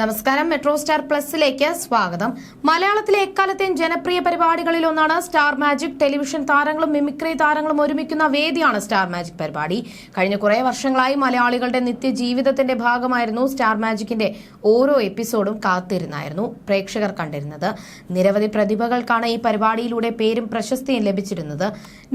നമസ്കാരം metro star പ്ലസിലേക്ക് സ്വാഗതം. മലയാളത്തിലെ എക്കാലത്തെയും ജനപ്രിയ പരിപാടികളിൽ ഒന്നാണ് സ്റ്റാർ മാജിക്. ടെലിവിഷൻ താരങ്ങളും മിമിക്രി താരങ്ങളും ഒരുമിക്കുന്ന വേദിയാണ് സ്റ്റാർ മാജിക് പരിപാടി. കഴിഞ്ഞ കുറെ വർഷങ്ങളായി മലയാളികളുടെ നിത്യജീവിതത്തിന്റെ ഭാഗമായിരുന്നു സ്റ്റാർ മാജിക്കിന്റെ ഓരോ എപ്പിസോഡും കാത്തിരുന്നായിരുന്നു പ്രേക്ഷകർ കണ്ടിരുന്നത്. നിരവധി പ്രതിഭകൾക്കാണ് ഈ പരിപാടിയിലൂടെ പേരും പ്രശസ്തിയും ലഭിച്ചിരുന്നത്.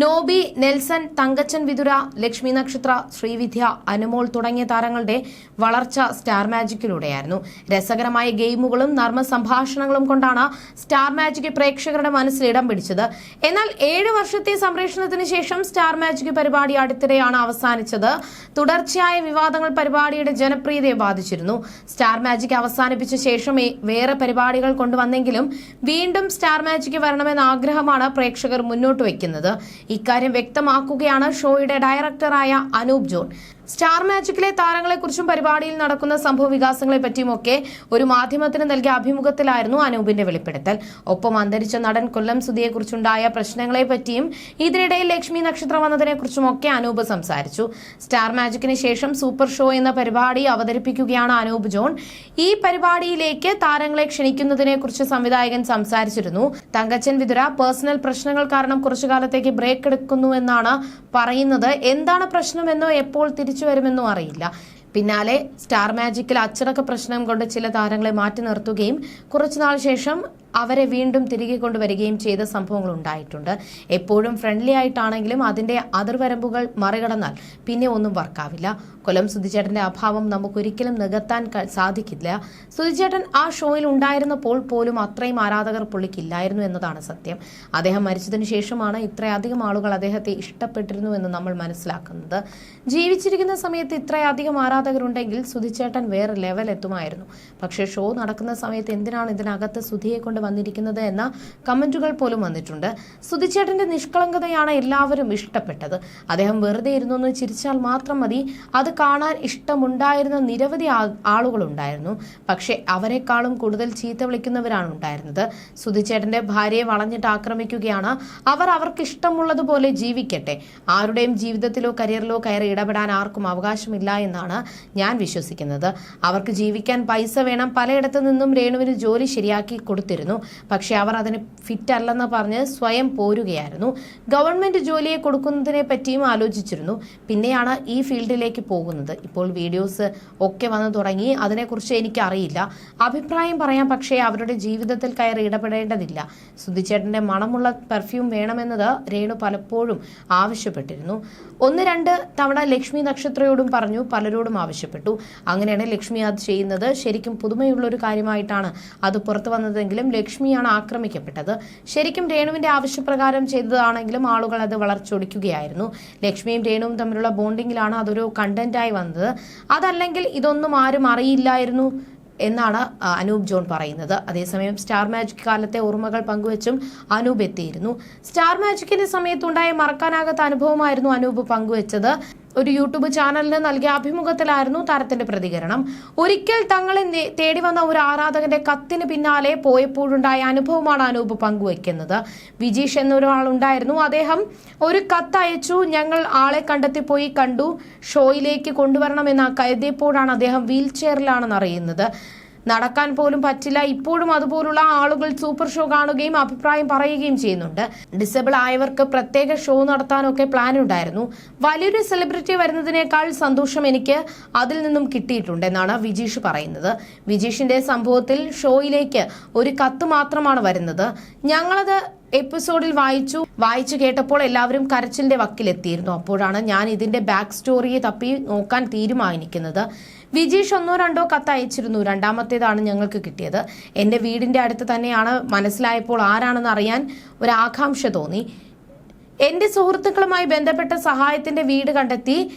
നോബി നെൽസൺ തങ്കച്ചൻ വിതുര ലക്ഷ്മി നക്ഷത്ര ശ്രീവിദ്യ അനുമോൾ തുടങ്ങിയ താരങ്ങളുടെ വളർച്ച സ്റ്റാർ മാജിക്കിലൂടെയായിരുന്നു. രസകരമായ ഗെയിമുകളും നർമ്മ സംഭാഷണങ്ങളും കൊണ്ടാണ് സ്റ്റാർ മാജിക് പ്രേക്ഷകരുടെ മനസ്സിൽ ഇടം പിടിച്ചത്. എന്നാൽ ഏഴ് വർഷത്തെ സംപ്രേഷണത്തിന് ശേഷം സ്റ്റാർ മാജിക് പരിപാടി അടുത്തിടെയാണ് അവസാനിച്ചത്. തുടർച്ചയായ വിവാദങ്ങൾ പരിപാടിയുടെ ജനപ്രിയതയെ ബാധിച്ചിരുന്നു. സ്റ്റാർ മാജിക് അവസാനിപ്പിച്ച ശേഷം വേറെ പരിപാടികൾ കൊണ്ടുവന്നെങ്കിലും വീണ്ടും സ്റ്റാർ മാജിക് വരണമെന്ന ആഗ്രഹമാണ് പ്രേക്ഷകർ മുന്നോട്ട് വയ്ക്കുന്നത്. ഇക്കാര്യം വ്യക്തമാക്കുകയാണ് ഷോയുടെ ഡയറക്ടറായ അനൂപ് ജോൺ. സ്റ്റാർ മാജിക്കിലെ താരങ്ങളെക്കുറിച്ചും പരിപാടിയിൽ നടക്കുന്ന സംഭവ വികാസങ്ങളെ പറ്റിയുമൊക്കെ ഒരു മാധ്യമത്തിന് നൽകിയ അഭിമുഖത്തിലായിരുന്നു അനൂപിന്റെ വെളിപ്പെടുത്തൽ. ഒപ്പം അന്തരിച്ച നടൻ കൊല്ലം സുധിയെക്കുറിച്ചുണ്ടായ പ്രശ്നങ്ങളെ പറ്റിയും ഇതിനിടയിൽ ലക്ഷ്മി നക്ഷത്രം വന്നതിനെക്കുറിച്ചുമൊക്കെ അനൂപ് സംസാരിച്ചു. സ്റ്റാർ മാജിക്കിന് ശേഷം സൂപ്പർ ഷോ എന്ന പരിപാടി അവതരിപ്പിക്കുകയാണ് അനൂപ് ജോൺ. ഈ പരിപാടിയിലേക്ക് താരങ്ങളെ ക്ഷണിക്കുന്നതിനെക്കുറിച്ച് സംവിധായകൻ സംസാരിച്ചിരുന്നു. തങ്കച്ചൻ വിതുര പേഴ്സണൽ പ്രശ്നങ്ങൾ കാരണം കുറച്ചു കാലത്തേക്ക് ബ്രേക്ക് എടുക്കുന്നുവെന്നാണ് പറയുന്നത്. എന്താണ് പ്രശ്നമെന്നോ എപ്പോൾ തിരിച്ചു വരുമെന്നോ അറിയില്ല. പിന്നാലെ സ്റ്റാർ മാജിക്കിൽ അച്ചടക്ക പ്രശ്നം കൊണ്ട് ചില താരങ്ങളെ മാറ്റി നിർത്തുകയും കുറച്ചുനാൾ ശേഷം അവരെ വീണ്ടും തിരികെ കൊണ്ടുവരികയും ചെയ്ത സംഭവങ്ങൾ ഉണ്ടായിട്ടുണ്ട്. എപ്പോഴും ഫ്രണ്ട്ലി ആയിട്ടാണെങ്കിലും അതിന്റെ അതിർവരമ്പുകൾ മറികടന്നാൽ പിന്നെ ഒന്നും വർക്കാവില്ല. കൊല്ലം സുധിച്ചേട്ടന്റെ അഭാവം നമുക്കൊരിക്കലും നികത്താൻ സാധിക്കില്ല. സുധിച്ചേട്ടൻ ആ ഷോയിൽ ഉണ്ടായിരുന്നപ്പോൾ പോലും അത്രയും ആരാധകർ പുള്ളിക്കില്ലായിരുന്നു എന്നതാണ് സത്യം. അദ്ദേഹം മരിച്ചതിന് ശേഷമാണ് ഇത്രയധികം ആളുകൾ അദ്ദേഹത്തെ ഇഷ്ടപ്പെട്ടിരുന്നു എന്ന് നമ്മൾ മനസ്സിലാക്കുന്നത്. ജീവിച്ചിരിക്കുന്ന സമയത്ത് ഇത്രയധികം ആരാധകരുണ്ടെങ്കിൽ സുധിച്ചേട്ടൻ വേറെ ലെവൽ എത്തുമായിരുന്നു. പക്ഷേ ഷോ നടക്കുന്ന സമയത്ത് എന്തിനാണ് ഇതിനകത്ത് സുധിയെ കൊണ്ട് വന്നിരിക്കുന്നത് എന്ന കമന്റുകൾ പോലും വന്നിട്ടുണ്ട്. സുധിച്ചേട്ടന്റെ നിഷ്കളങ്കതയാണ് എല്ലാവരും ഇഷ്ടപ്പെട്ടത്. അദ്ദേഹം വെറുതെ ഇരുന്നു എന്ന് ചിരിച്ചാൽ മാത്രം മതി. അത് കാണാൻ ഇഷ്ടമുണ്ടായിരുന്ന നിരവധി ആളുകളുണ്ടായിരുന്നു. പക്ഷേ അവരെക്കാളും കൂടുതൽ ചീത്ത വിളിക്കുന്നവരാണ് ഉണ്ടായിരുന്നത്. സുധിച്ചേട്ടന്റെ ഭാര്യയെ വളഞ്ഞിട്ട് ആക്രമിക്കുകയാണ്. അവർ അവർക്ക് ഇഷ്ടമുള്ളതുപോലെ ജീവിക്കട്ടെ. ആരുടെയും ജീവിതത്തിലോ കരിയറിലോ കയറി ഇടപെടാൻ ആർക്കും അവകാശമില്ല എന്നാണ് ഞാൻ വിശ്വസിക്കുന്നത്. അവർക്ക് ജീവിക്കാൻ പൈസ വേണം. പലയിടത്തു നിന്നും രേണുവിന് ജോലി ശരിയാക്കി കൊടുത്തിരുന്നു. പക്ഷേ അവർ അതിന് ഫിറ്റ് അല്ലെന്ന് പറഞ്ഞ് സ്വയം പോരുകയായിരുന്നു. ഗവൺമെന്റ് ജോലിയെ കൊടുക്കുന്നതിനെ പറ്റിയും ആലോചിച്ചിരുന്നു. പിന്നെയാണ് ഈ ഫീൽഡിലേക്ക് പോകുന്നത്. ഇപ്പോൾ വീഡിയോസ് ഒക്കെ വന്നു തുടങ്ങി. അതിനെക്കുറിച്ച് എനിക്കറിയില്ല. അഭിപ്രായം പറയാം. പക്ഷേ അവരുടെ ജീവിതത്തിൽ കയറി ഇടപെടേണ്ടതില്ല. സുധിച്ചേട്ടന്റെ മണമുള്ള പെർഫ്യൂം വേണമെന്നത് രേണു പലപ്പോഴും ആവശ്യപ്പെട്ടിരുന്നു. ഒന്ന് രണ്ട് തവണ ലക്ഷ്മി നക്ഷത്രയോടും പറഞ്ഞു. പലരോടും ആവശ്യപ്പെട്ടു. അങ്ങനെയാണ് ലക്ഷ്മി അത് ചെയ്യുന്നത്. ശരിക്കും പുതുമയുള്ള ഒരു കാര്യമായിട്ടാണ് അത് പുറത്തു വന്നതെങ്കിലും ലക്ഷ്മിയാണ് ആക്രമിക്കപ്പെട്ടത്. ശരിക്കും രേണുവിന്റെ ആവശ്യപ്രകാരം ചെയ്തതാണെങ്കിലും ആളുകൾ അത് വളർച്ചൊടിക്കുകയായിരുന്നു ലക്ഷ്മിയും രേണുവും തമ്മിലുള്ള ബോണ്ടിങ്ങിലാണ് അതൊരു കണ്ടന്റായി വന്നത്. അതല്ലെങ്കിൽ ഇതൊന്നും ആരും അറിയില്ലായിരുന്നു എന്നാണ് അനൂപ് ജോൺ പറയുന്നത്. അതേസമയം സ്റ്റാർ മാജിക് കാലത്തെ ഓർമ്മകൾ പങ്കുവച്ചും അനൂപ് എത്തിയിരുന്നു. സ്റ്റാർ മാജിക്കിന്റെ സമയത്തുണ്ടായ മറക്കാനാകാത്ത അനുഭവമായിരുന്നു അനൂപ് പങ്കുവച്ചത്. ഒരു യൂട്യൂബ് ചാനലിന് നൽകിയ അഭിമുഖത്തിലായിരുന്നു താരത്തിന്റെ പ്രതികരണം. ഒരിക്കൽ തങ്ങളെ തേടി വന്ന ഒരു ആരാധകന്റെ കത്തിന് പിന്നാലെ പോയപ്പോഴുണ്ടായ അനുഭവമാണ് അനൂപ് പങ്കുവയ്ക്കുന്നത്. വിജീഷ് എന്നൊരാളുണ്ടായിരുന്നു. അദ്ദേഹം ഒരു കത്ത് അയച്ചു. ഞങ്ങൾ ആളെ കണ്ടെത്തി പോയി കണ്ടു. ഷോയിലേക്ക് കൊണ്ടുവരണമെന്ന് കരുതിയപ്പോഴാണ് അദ്ദേഹം വീൽ ചെയറിലാണെന്ന് അറിയുന്നത്. നടക്കാൻ പോലും പറ്റില്ല. ഇപ്പോഴും അതുപോലുള്ള ആളുകൾ സൂപ്പർ ഷോ കാണുകയും അഭിപ്രായം പറയുകയും ചെയ്യുന്നുണ്ട്. ഡിസബിൾ ആയവർക്ക് പ്രത്യേക ഷോ നടത്താനൊക്കെ പ്ലാൻ ഉണ്ടായിരുന്നു. വലിയൊരു സെലിബ്രിറ്റി വരുന്നതിനേക്കാൾ സന്തോഷം എനിക്ക് അതിൽ നിന്നും കിട്ടിയിട്ടുണ്ട് എന്നാണ് വിജീഷ് പറയുന്നത്. വിജീഷിന്റെ സംഭവത്തിൽ ഷോയിലേക്ക് ഒരു കത്ത് മാത്രമാണ് വരുന്നത്. ഞങ്ങളത് എപ്പിസോഡിൽ വായിച്ചു. വായിച്ചു കേട്ടപ്പോൾ എല്ലാവരും കരച്ചിലിന്റെ വക്കിലെത്തിയിരുന്നു. അപ്പോഴാണ് ഞാൻ ഇതിന്റെ ബാക്ക് സ്റ്റോറിയെ തപ്പി നോക്കാൻ തീരുമാനിക്കുന്നത്. വിജീഷ് ഒന്നോ രണ്ടോ കത്ത് അയച്ചിരുന്നു രണ്ടാമത്തേതാണ് ഞങ്ങൾക്ക് കിട്ടിയത്. എന്റെ വീടിന്റെ അടുത്ത് തന്നെയാണ്. മനസ്സിലായപ്പോൾ ആരാണെന്ന് അറിയാൻ ഒരു ആകാംക്ഷ തോന്നി. എന്റെ സുഹൃത്തുക്കളുമായി ബന്ധപ്പെട്ട സഹായത്തിന്റെ വീട് കണ്ടെത്തി.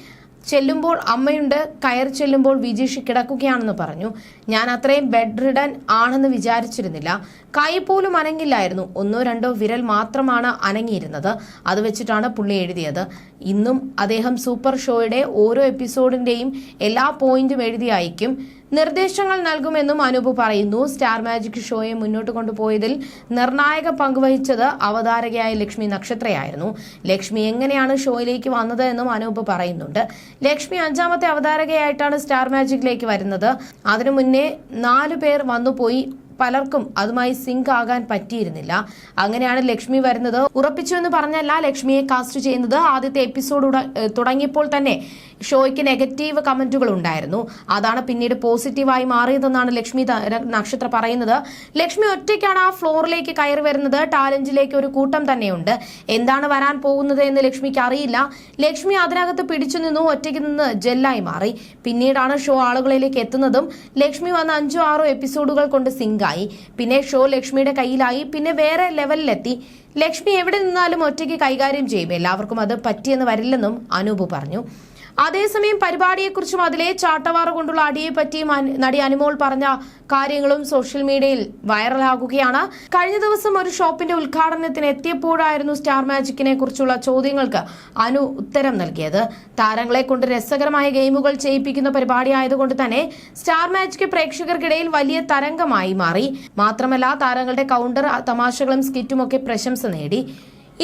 ചെല്ലുമ്പോൾ അമ്മയുണ്ട് കയർ ചെല്ലുമ്പോൾ വിജീഷ് കിടക്കുകയാണെന്ന് പറഞ്ഞു. ഞാൻ അത്രയും ബെഡ് റിഡൻ ആണെന്ന് വിചാരിച്ചിരുന്നില്ല. കൈ പോലും അനങ്ങില്ലായിരുന്നു. ഒന്നോ രണ്ടോ വിരൽ മാത്രമാണ് അനങ്ങിയിരുന്നത്. അത് വെച്ചിട്ടാണ് പുള്ളി എഴുതിയത്. ഇന്നും അദ്ദേഹം സൂപ്പർ ഷോയുടെ ഓരോ എപ്പിസോഡിന്റെയും എല്ലാ പോയിന്റും എഴുതി അയക്കും നിർദ്ദേശങ്ങൾ നൽകുമെന്നും അനൂപ് പറയുന്നു. സ്റ്റാർ മാജിക് ഷോയെ മുന്നോട്ട് കൊണ്ടുപോയതിൽ നിർണായക പങ്കുവഹിച്ചത് അവതാരകയായ ലക്ഷ്മി നക്ഷത്രയായിരുന്നു. ലക്ഷ്മി എങ്ങനെയാണ് ഷോയിലേക്ക് വന്നത് എന്നും അനൂപ് പറയുന്നുണ്ട്. ലക്ഷ്മി അഞ്ചാമത്തെ അവതാരകയായിട്ടാണ് സ്റ്റാർ മാജിക്കിലേക്ക് വരുന്നത്. അതിനു മുന്നേ നാലു പേർ വന്നുപോയി. പലർക്കും അതുമായി സിങ്ക് ആകാൻ പറ്റിയിരുന്നില്ല. അങ്ങനെയാണ് ലക്ഷ്മി വരുന്നത്. ഉറപ്പിച്ചു എന്ന് പറഞ്ഞല്ല ലക്ഷ്മിയെ കാസ്റ്റ് ചെയ്യുന്നത്. ആദ്യത്തെ എപ്പിസോഡ് തുടങ്ങിയപ്പോൾ തന്നെ ഷോയ്ക്ക് നെഗറ്റീവ് കമന്റുകൾ ഉണ്ടായിരുന്നു. അതാണ് പിന്നീട് പോസിറ്റീവായി മാറിയതെന്നാണ് ലക്ഷ്മി നക്ഷത്ര പറയുന്നത്. ലക്ഷ്മി ഒറ്റയ്ക്കാണ് ആ ഫ്ലോറിലേക്ക് കയറി വരുന്നത്. ടാലന്റിലേക്ക് ഒരു കൂട്ടം തന്നെയുണ്ട്. എന്താണ് വരാൻ പോകുന്നത് എന്ന് ലക്ഷ്മിക്ക് അറിയില്ല. ലക്ഷ്മി അതിനകത്ത് പിടിച്ചു നിന്നു. ഒറ്റയ്ക്ക് നിന്ന് ജെല്ലായി മാറി. പിന്നീടാണ് ഷോ ആളുകളിലേക്ക് എത്തുന്നതും ലക്ഷ്മി വന്ന അഞ്ചോ ആറോ എപ്പിസോഡുകൾ കൊണ്ട് സിങ്കായി പിന്നെ ഷോ ലക്ഷ്മിയുടെ കയ്യിലായി. പിന്നെ വേറെ ലെവലിലെത്തി. ലക്ഷ്മി എവിടെ നിന്നാലും ഒറ്റയ്ക്ക് കൈകാര്യം ചെയ്യും. എല്ലാവർക്കും അത് പറ്റിയെന്ന് വരില്ലെന്നും അനൂപ് പറഞ്ഞു. അതേസമയം പരിപാടിയെക്കുറിച്ചും അതിലെ ചാട്ടവാറ കൊണ്ടുള്ള അടിയെ പറ്റിയും നടി അനുമോൾ പറഞ്ഞ കാര്യങ്ങളും സോഷ്യൽ മീഡിയയിൽ വൈറലാകുകയാണ്. കഴിഞ്ഞ ദിവസം ഒരു ഷോപ്പിന്റെ ഉദ്ഘാടനത്തിന് എത്തിയപ്പോഴായിരുന്നു സ്റ്റാർ മാജിക്കിനെ കുറിച്ചുള്ള ചോദ്യങ്ങൾക്ക് അനു ഉത്തരം നൽകിയത്. താരങ്ങളെ കൊണ്ട് രസകരമായ ഗെയിമുകൾ ചെയ്യിപ്പിക്കുന്ന പരിപാടി ആയതുകൊണ്ട് തന്നെ സ്റ്റാർ മാജിക് പ്രേക്ഷകർക്കിടയിൽ വലിയ തരംഗമായി മാറി. മാത്രമല്ല താരങ്ങളുടെ കൗണ്ടർ തമാശകളും സ്കിറ്റുമൊക്കെ പ്രശംസ നേടി.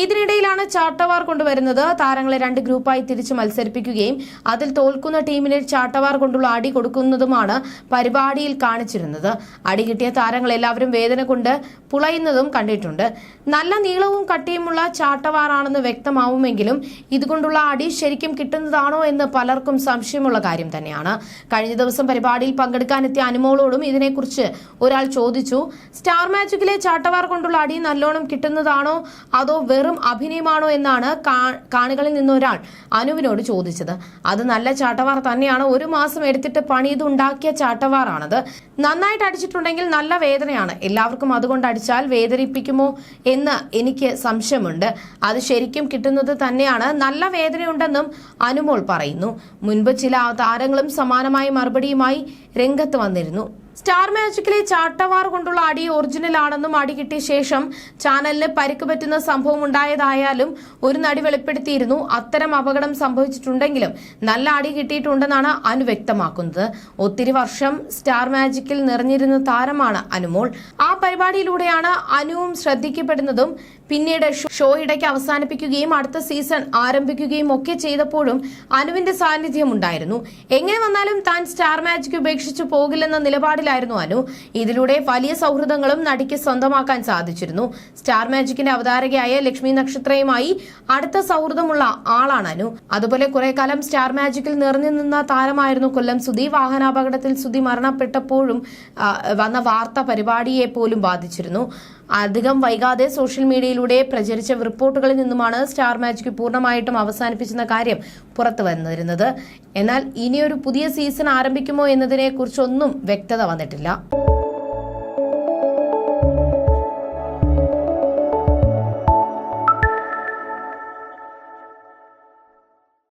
ഇതിനിടയിലാണ് ചാട്ടവാർ കൊണ്ടുവരുന്നത്. താരങ്ങളെ രണ്ട് ഗ്രൂപ്പായി തിരിച്ച് മത്സരിപ്പിക്കുകയും അതിൽ തോൽക്കുന്ന ടീമിന് ചാട്ടവാർ കൊണ്ടുള്ള അടി കൊടുക്കുന്നതുമാണ് പരിപാടിയിൽ കാണിച്ചിരുന്നത്. അടി കിട്ടിയ താരങ്ങൾ എല്ലാവരും വേദന കൊണ്ട് പുളയുന്നതും കണ്ടിട്ടുണ്ട്. നല്ല നീളവും കട്ടിയുമുള്ള ചാട്ടവാറാണെന്ന് വ്യക്തമാവുമെങ്കിലും ഇതുകൊണ്ടുള്ള അടി ശരിക്കും കിട്ടുന്നതാണോ എന്ന് പലർക്കും സംശയമുള്ള കാര്യം തന്നെയാണ്. കഴിഞ്ഞ ദിവസം പരിപാടിയിൽ പങ്കെടുക്കാനെത്തിയ അനുമോളോടും ഇതിനെക്കുറിച്ച് ഒരാൾ ചോദിച്ചു സ്റ്റാർ മാജിക്കിലെ ചാട്ടവാർ കൊണ്ടുള്ള അടി നല്ലോണം കിട്ടുന്നതാണോ? അതോ വെറും അഭിനയമാണോ എന്നാണ് കാണികളിൽ നിന്നൊരാൾ അനുവിനോട് ചോദിച്ചത്. അത് നല്ല ചാട്ടവാർ തന്നെയാണ്. ഒരു മാസം എടുത്തിട്ട് പണിതുണ്ടാക്കിയ ചാട്ടവാറാണത്. നന്നായിട്ട് അടിച്ചിട്ടുണ്ടെങ്കിൽ നല്ല വേദനയാണ്. എല്ലാവർക്കും അതുകൊണ്ട് അടിച്ചാൽ വേദനിപ്പിക്കുമോ എന്ന് എനിക്ക് സംശയമുണ്ട്. അത് ശരിക്കും കിട്ടുന്നത് തന്നെയാണ്. നല്ല വേദനയുണ്ടെന്നും അനുമോൾ പറയുന്നു. മുൻപ് ചില താരങ്ങളും സമാനമായ മറുപടിയുമായി രംഗത്ത് വന്നിരുന്നു. സ്റ്റാർ മാജിക്കിലെ ചാട്ടവാർ കൊണ്ടുള്ള അടി ഒറിജിനൽ ആണെന്നും അടി കിട്ടിയ ശേഷം ചാനലിന് പരിക്ക് പറ്റുന്ന സംഭവം ഉണ്ടായതായാലും ഒരു നടി വെളിപ്പെടുത്തിയിരുന്നു. അത്തരം അപകടം സംഭവിച്ചിട്ടുണ്ടെങ്കിലും നല്ല അടി കിട്ടിയിട്ടുണ്ടെന്നാണ് അനു വ്യക്തമാക്കുന്നത്. ഒത്തിരി വർഷം സ്റ്റാർ മാജിക്കിൽ നിറഞ്ഞിരുന്ന താരമാണ് അനുമോൾ. ആ പരിപാടിയിലൂടെയാണ് അനുവും ശ്രദ്ധിക്കപ്പെടുന്നതും പിന്നീട് ഷോ- ഇടയ്ക്ക് അവസാനിപ്പിക്കുകയും അടുത്ത സീസൺ ആരംഭിക്കുകയും ഒക്കെ ചെയ്തപ്പോഴും അനുവിന്റെ സാന്നിധ്യം ഉണ്ടായിരുന്നു. എങ്ങനെ വന്നാലും താൻ സ്റ്റാർ മാജിക് ഉപേക്ഷിച്ചു പോകില്ലെന്ന നിലപാടിലായിരുന്നു അനു. ഇതിലൂടെ വലിയ സൗഹൃദങ്ങളും നടിക്ക് സ്വന്തമാക്കാൻ സാധിച്ചിരുന്നു. സ്റ്റാർ മാജിക്കിന്റെ അവതാരകയായ ലക്ഷ്മി നക്ഷത്രയുമായി അടുത്ത സൗഹൃദമുള്ള ആളാണ് അനു. അതുപോലെ കുറെ കാലം സ്റ്റാർ മാജിക്കിൽ നിറഞ്ഞു നിന്ന താരമായിരുന്നു കൊല്ലം സുധി. വാഹനാപകടത്തിൽ സുധി മരണപ്പെട്ടപ്പോഴും വന്ന വാർത്ത പരിപാടിയെ പോലും ബാധിച്ചിരുന്നു. അധികം വൈകാതെ സോഷ്യൽ മീഡിയയിലൂടെ പ്രചരിച്ച റിപ്പോർട്ടുകളിൽ നിന്നുമാണ് സ്റ്റാർ മാജിക് പൂർണമായിട്ടും അവസാനിപ്പിച്ചെന്ന കാര്യം പുറത്തു വന്നിരുന്നത്. എന്നാൽ ഇനിയൊരു പുതിയ സീസൺ ആരംഭിക്കുമോ എന്നതിനെ കുറിച്ചൊന്നും വ്യക്തത വന്നിട്ടില്ല.